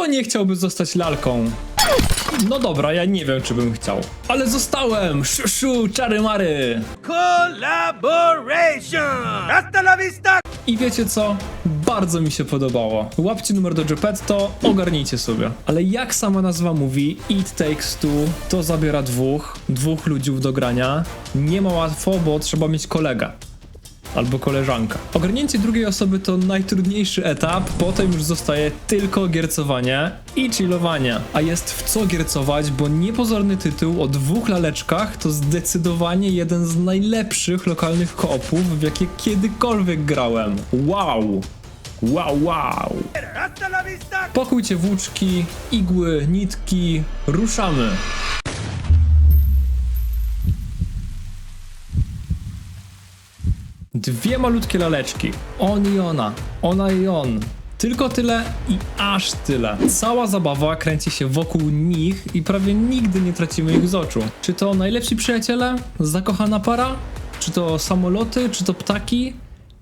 Kto nie chciałby zostać lalką? No dobra, ja nie wiem, czy bym chciał. Ale zostałem! Szuszu, czary mary! Collaboration! Hasta la vista! I wiecie co? Bardzo mi się podobało. Łapcie numer do Geppetto, ogarnijcie sobie. Ale jak sama nazwa mówi, It Takes Two, to zabiera dwóch, dwóch ludziów do grania. Nie ma łatwo, bo trzeba mieć kolegę. Albo koleżanka. Ogarnięcie drugiej osoby to najtrudniejszy etap, potem już zostaje tylko giercowanie i chillowanie. A jest w co giercować, bo niepozorny tytuł o dwóch laleczkach to zdecydowanie jeden z najlepszych lokalnych koopów, w jakie kiedykolwiek grałem. Wow! Wow, wow! Pakujcie włóczki, igły, nitki, ruszamy! Dwie malutkie laleczki. On i ona. Ona i on. Tylko tyle i aż tyle. Cała zabawa kręci się wokół nich i prawie nigdy nie tracimy ich z oczu. Czy to najlepsi przyjaciele? Zakochana para? Czy to samoloty? Czy to ptaki?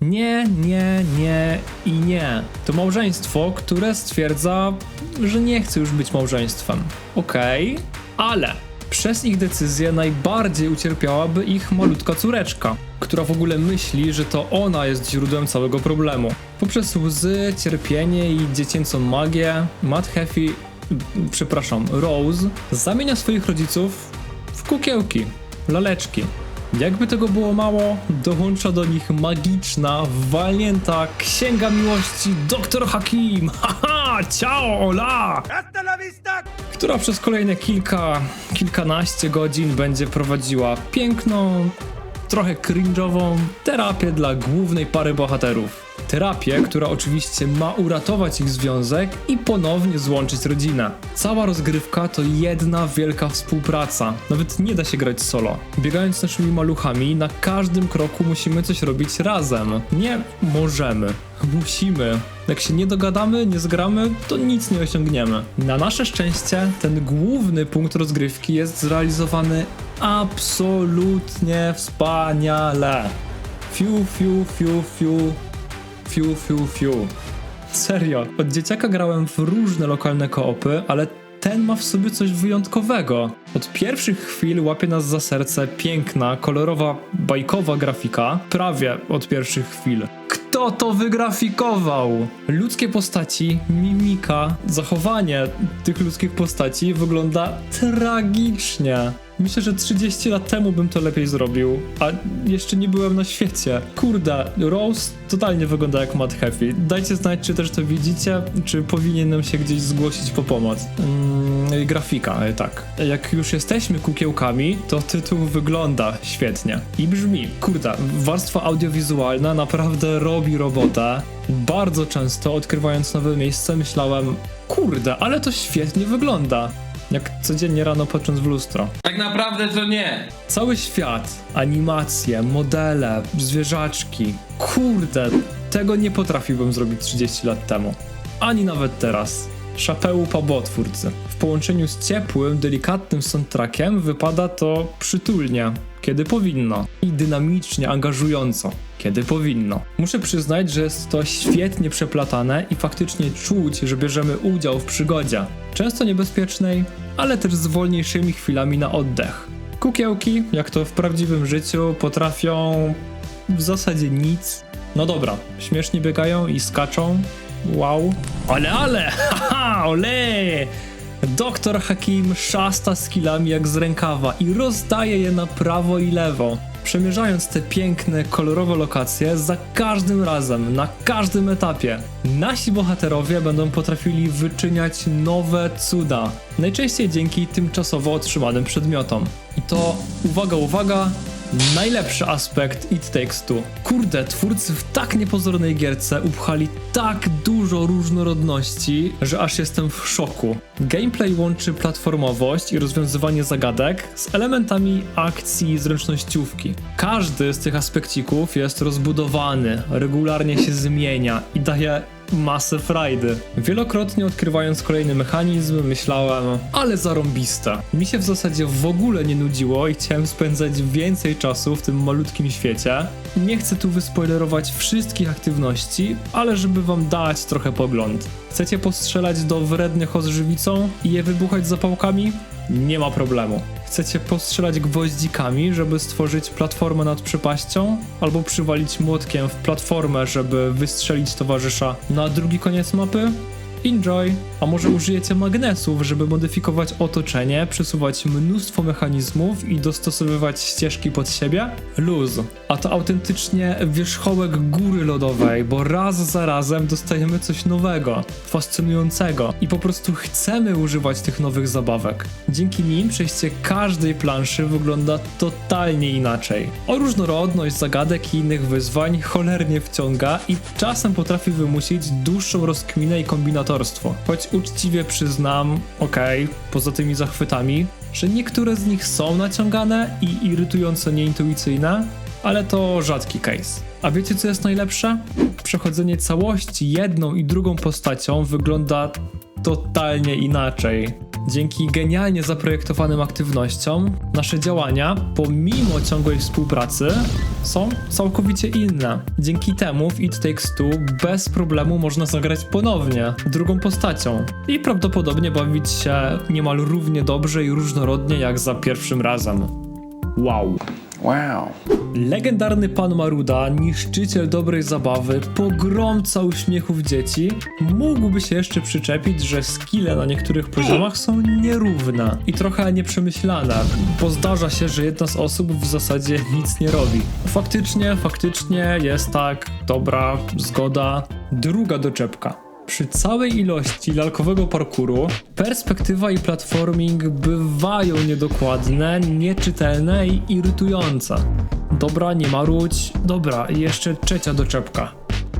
Nie, nie, nie i nie. To małżeństwo, które stwierdza, że nie chce już być małżeństwem. Okej, ale przez ich decyzję najbardziej ucierpiałaby ich malutka córeczka, która w ogóle myśli, że to ona jest źródłem całego problemu. Poprzez łzy, cierpienie i dziecięcą magię, Matt Heffy, przepraszam, Rose zamienia swoich rodziców w kukiełki, laleczki. Jakby tego było mało, dołącza do nich magiczna, walnięta księga miłości Dr. Hakim. Haha, ciao, ola! Która przez kolejne kilka, kilkanaście godzin będzie prowadziła piękną, trochę cringe'ową terapię dla głównej pary bohaterów. Terapię, która oczywiście ma uratować ich związek i ponownie złączyć rodzinę. Cała rozgrywka to jedna wielka współpraca. Nawet nie da się grać solo. Biegając naszymi maluchami, na każdym kroku musimy coś robić razem. Nie możemy. Musimy. Jak się nie dogadamy, nie zgramy, to nic nie osiągniemy. Na nasze szczęście ten główny punkt rozgrywki jest zrealizowany absolutnie wspaniale. Fiu, fiu, fiu, fiu, fiu, fiu, fiu. Serio, od dzieciaka grałem w różne lokalne koopy, ale ten ma w sobie coś wyjątkowego. Od pierwszych chwil łapie nas za serce piękna, kolorowa, bajkowa grafika. Prawie od pierwszych chwil. Kto to wygrafikował? Ludzkie postaci, mimika, zachowanie tych ludzkich postaci wygląda tragicznie. Myślę, że 30 lat temu bym to lepiej zrobił, a jeszcze nie byłem na świecie. Kurde, Rose totalnie wygląda jak Matt Happy. Dajcie znać, czy też to widzicie, czy powinienem się gdzieś zgłosić po pomoc. Mm, grafika, e, tak. Jak już jesteśmy kukiełkami, to tytuł wygląda świetnie i brzmi. Kurde, warstwa audiowizualna naprawdę robi robotę. Bardzo często odkrywając nowe miejsce myślałem, kurde, ale to świetnie wygląda. Jak codziennie rano patrząc w lustro. Tak naprawdę to nie. Cały świat, animacje, modele, zwierzaczki. Kurde, tego nie potrafiłbym zrobić 30 lat temu. Ani nawet teraz. Szapeu Pabo twórcy. W połączeniu z ciepłym, delikatnym soundtrackiem wypada to przytulnie, kiedy powinno. I dynamicznie, angażująco, kiedy powinno. Muszę przyznać, że jest to świetnie przeplatane i faktycznie czuć, że bierzemy udział w przygodzie. Często niebezpiecznej, ale też z wolniejszymi chwilami na oddech. Kukiełki, jak to w prawdziwym życiu, potrafią w zasadzie nic. No dobra, śmiesznie biegają i skaczą. Wow. Ale, ale! Haha, ole! Doktor Hakim szasta skillami jak z rękawa i rozdaje je na prawo i lewo. Przemierzając te piękne, kolorowe lokacje za każdym razem, na każdym etapie, nasi bohaterowie będą potrafili wyczyniać nowe cuda. Najczęściej dzięki tymczasowo otrzymanym przedmiotom. I to, uwaga, uwaga, Najlepszy aspekt It Takes Two. Kurde, twórcy w tak niepozornej gierce upchali tak dużo różnorodności, że aż jestem w szoku. Gameplay łączy platformowość i rozwiązywanie zagadek z elementami akcji i zręcznościówki. Każdy z tych aspekcików jest rozbudowany, regularnie się zmienia i daje masę frajdy. Wielokrotnie odkrywając kolejny mechanizm, myślałem, ale zarąbiste. Mi się w zasadzie w ogóle nie nudziło i chciałem spędzać więcej czasu w tym malutkim świecie. Nie chcę tu wyspoilerować wszystkich aktywności, ale żeby wam dać trochę pogląd. Chcecie postrzelać do wrednych żywicą i je wybuchać zapałkami? Nie ma problemu. Chcecie postrzelać gwoździkami, żeby stworzyć platformę nad przepaścią? Albo przywalić młotkiem w platformę, żeby wystrzelić towarzysza na drugi koniec mapy? Enjoy! A może użyjecie magnesów, żeby modyfikować otoczenie, przesuwać mnóstwo mechanizmów i dostosowywać ścieżki pod siebie? Luz. A to autentycznie wierzchołek góry lodowej, bo raz za razem dostajemy coś nowego, fascynującego i po prostu chcemy używać tych nowych zabawek. Dzięki nim przejście każdej planszy wygląda totalnie inaczej. O różnorodność zagadek i innych wyzwań cholernie wciąga i czasem potrafi wymusić dłuższą rozkminę i kombinatorstwo. Choć uczciwie przyznam, okej, poza tymi zachwytami, że niektóre z nich są naciągane i irytująco nieintuicyjne, ale to rzadki case. A wiecie co jest najlepsze? Przechodzenie całości jedną i drugą postacią wygląda totalnie inaczej. Dzięki genialnie zaprojektowanym aktywnościom, nasze działania, pomimo ciągłej współpracy, są całkowicie inne. Dzięki temu w It Takes Two bez problemu można zagrać ponownie, drugą postacią i prawdopodobnie bawić się niemal równie dobrze i różnorodnie jak za pierwszym razem. Wow. Wow. Legendarny pan Maruda, niszczyciel dobrej zabawy, pogromca uśmiechów dzieci, mógłby się jeszcze przyczepić, że skille na niektórych poziomach są nierówne i trochę nieprzemyślane, bo zdarza się, że jedna z osób w zasadzie nic nie robi. Faktycznie, faktycznie jest tak, dobra, zgoda. Druga doczepka. Przy całej ilości lalkowego parkuru, perspektywa i platforming bywają niedokładne, nieczytelne i irytujące. Dobra, nie marudź. Dobra, jeszcze trzecia doczepka.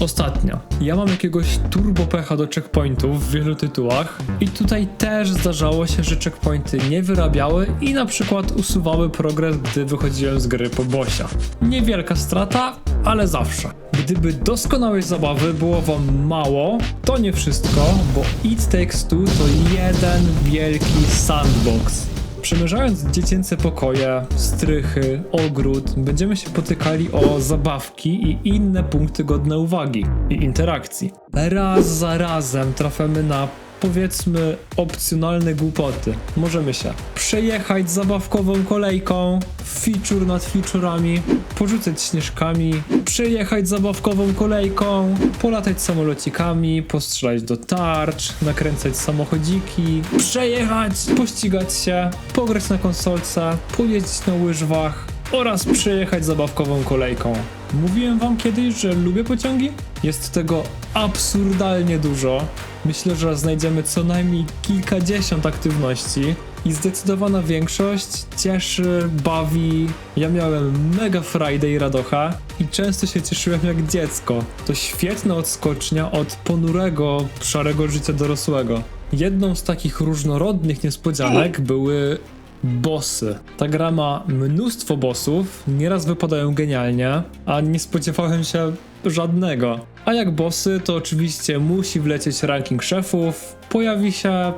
Ostatnio. Ja mam jakiegoś turbopecha do checkpointów w wielu tytułach i tutaj też zdarzało się, że checkpointy nie wyrabiały i na przykład usuwały progres, gdy wychodziłem z gry po bosia. Niewielka strata, ale zawsze. Gdyby doskonałej zabawy było wam mało, to nie wszystko, bo It Takes Two to jeden wielki sandbox. Przemierzając dziecięce pokoje, strychy, ogród, będziemy się potykali o zabawki i inne punkty godne uwagi i interakcji. Raz za razem trafiamy na powiedzmy opcjonalne głupoty. Możemy się przejechać zabawkową kolejką, feature nad featurami, porzucać śnieżkami, przejechać zabawkową kolejką, polatać samolocikami, postrzelać do tarcz, nakręcać samochodziki, przejechać, pościgać się, pograć na konsolce, pojeździć na łyżwach oraz przejechać zabawkową kolejką. Mówiłem wam kiedyś, że lubię pociągi? Jest tego absurdalnie dużo. Myślę, że znajdziemy co najmniej kilkadziesiąt aktywności i zdecydowana większość cieszy, bawi. Ja miałem mega i radocha i często się cieszyłem jak dziecko. To świetna odskocznia od ponurego, szarego życia dorosłego. Jedną z takich różnorodnych niespodzianek były bossy. Ta gra ma mnóstwo bossów, nieraz wypadają genialnie, a nie spodziewałem się żadnego. A jak bossy, to oczywiście musi wlecieć ranking szefów, pojawi się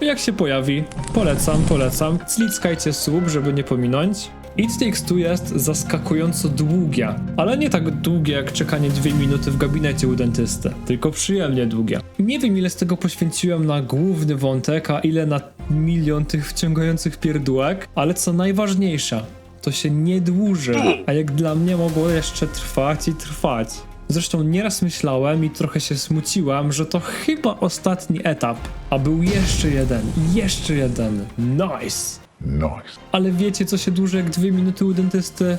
jak się pojawi. Polecam, polecam. Clickajcie sub, żeby nie pominąć. It Takes Two jest zaskakująco długie, ale nie tak długie jak czekanie dwie minuty w gabinecie u dentysty, tylko przyjemnie długie. Nie wiem ile z tego poświęciłem na główny wątek, a ile na milion tych wciągających pierdółek, ale co najważniejsze, to się nie dłuży, a jak dla mnie mogło jeszcze trwać i trwać. Zresztą nieraz myślałem i trochę się smuciłem, że to chyba ostatni etap, a był jeszcze jeden, jeszcze jeden. Nice! Nice. Ale wiecie, co się dłuży jak dwie minuty u dentysty?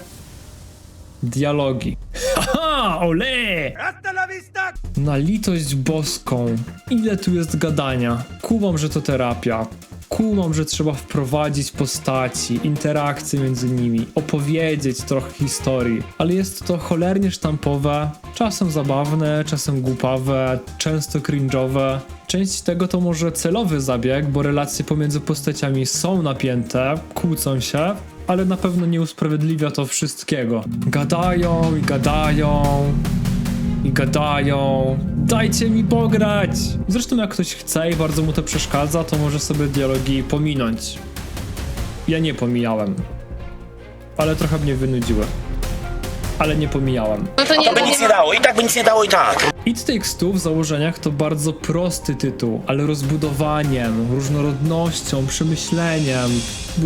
Dialogi. Haha, ole! Na litość boską. Ile tu jest gadania. Kumam, że to terapia. Kumam, że trzeba wprowadzić postaci, interakcje między nimi, opowiedzieć trochę historii, ale jest to cholernie sztampowe, czasem zabawne, czasem głupawe, często cringe'owe. Część tego to może celowy zabieg, bo relacje pomiędzy postaciami są napięte, kłócą się, ale na pewno nie usprawiedliwia to wszystkiego. Gadają i gadają, i gadają. Dajcie mi pograć! Zresztą jak ktoś chce i bardzo mu to przeszkadza, to może sobie dialogi pominąć. Ja nie pomijałem. Ale trochę mnie wynudziły. Ale nie pomijałem. No to nie, To by nic nie dało, i tak by nic nie dało i tak. It Takes Two w założeniach to bardzo prosty tytuł, ale rozbudowaniem, różnorodnością, przemyśleniem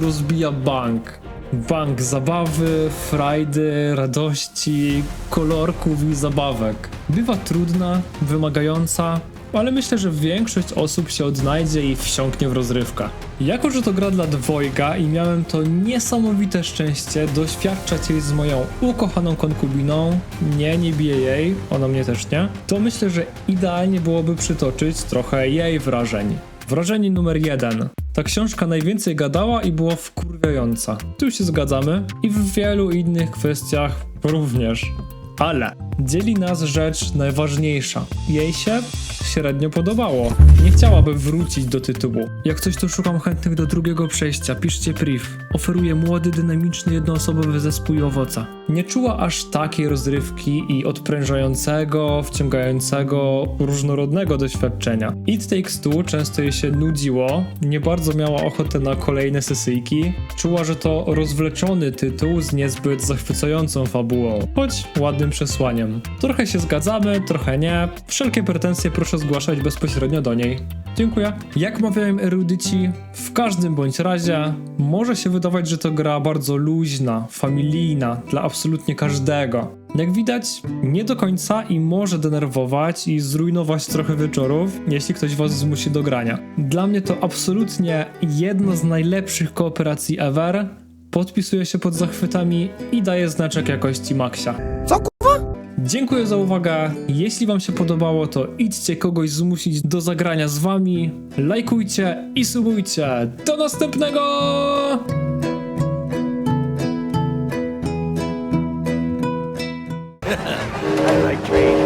rozbija bank. Bank zabawy, frajdy, radości, kolorków i zabawek. Bywa trudna, wymagająca, ale myślę, że większość osób się odnajdzie i wsiąknie w rozrywkę. Jako, że to gra dla dwojga i miałem to niesamowite szczęście doświadczać jej z moją ukochaną konkubiną, nie, nie biję jej, ona mnie też nie, to myślę, że idealnie byłoby przytoczyć trochę jej wrażeń. Wrażenie numer jeden. Ta książka najwięcej gadała i była wkurwiająca. Tu się zgadzamy i w wielu innych kwestiach również. Ale dzieli nas rzecz najważniejsza. Jej się średnio podobało. Nie chciałaby wrócić do tytułu. Jak coś to szukam chętnych do drugiego przejścia. Piszcie priv. Oferuje młody, dynamiczny, jednoosobowy zespół i owoca. Nie czuła aż takiej rozrywki i odprężającego, wciągającego, różnorodnego doświadczenia. It Takes Two często jej się nudziło, nie bardzo miała ochotę na kolejne sesyjki. Czuła, że to rozwleczony tytuł z niezbyt zachwycającą fabułą, choć ładnym przesłaniem. Trochę się zgadzamy, trochę nie. Wszelkie pretensje proszę zgłaszać bezpośrednio do niej. Dziękuję. Jak mawiają erudyci, w każdym bądź razie może się wydawać, że to gra bardzo luźna, familijna, dla absolutnie każdego. Jak widać, nie do końca i może denerwować i zrujnować trochę wieczorów, jeśli ktoś was zmusi do grania. Dla mnie to absolutnie jedno z najlepszych kooperacji ever. Podpisuję się pod zachwytami i daję znaczek jakości Maxia. Co Dziękuję za uwagę. Jeśli Wam się podobało, to idźcie kogoś zmusić do zagrania z Wami. Lajkujcie i subujcie. Do następnego! I like.